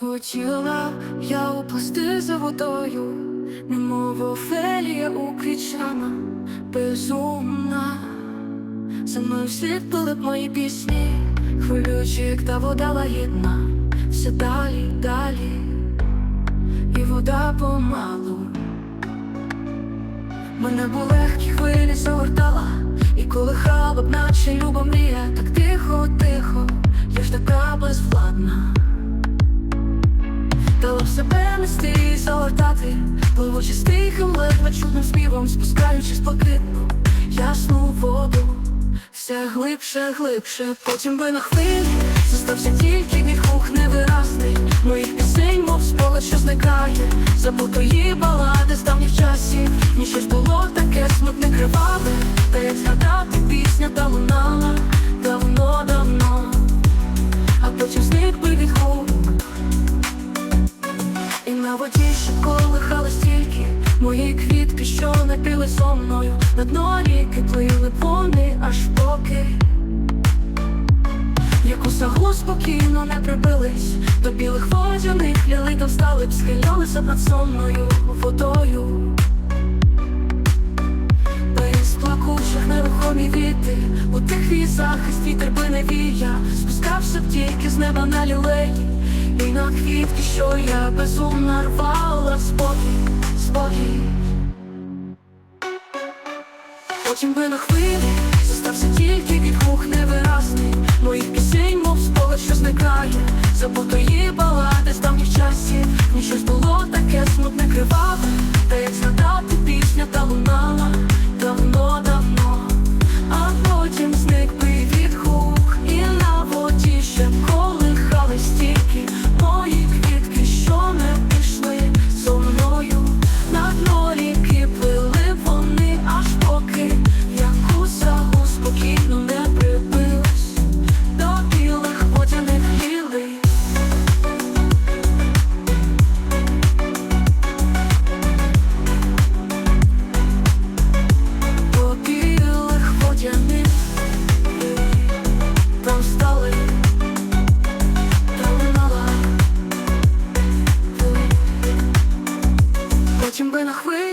Хотіла я уплисти за водою, немов Офелія укрічана, безумна. За мною слід плили б мої пісні, хвилюючи, як та вода лагідна, все далі, далі, і вода помалу. Мене б у легкі хвилі загортала, і колихала б, наче люба мрія, так тихо, тихо, я ж така безвладна. І загортати, пливучи з тихим, ледве чудним співом, спускаючись блакитну, ясну воду, все глибше, глибше, потім би на хвилі Зостався тільки відгук невиразний. Моїх пісень, мов спогад, що зникає. Забутої балади з давніх часів. Ні щось було таке смутне криваве. Та як згадати пісня та лунала. Давно, давно. А потім зник би відгук воді ще колихали стільки. Мої квітки, що напіли зо мною. На дно ріки плили вони аж поки. Як у сагу спокійно не прибились. До білих водяних лілитов стали б Схилялися над сонною водою. Без плакучих нерухомі віти. У тих візах і вітер би не вія. Спускався б тільки з неба на лілеї І на квітки, що я безумно рвала. Спокій, спокій. Потім би на хвилі Зостався тільки відгук невиразний. Моїх пісень, мов спогад, що зникає. Забутої балади з давніх часів. Ні щось було таке смутне криваве. Та як згадати пісня та луна потім би на хвилю.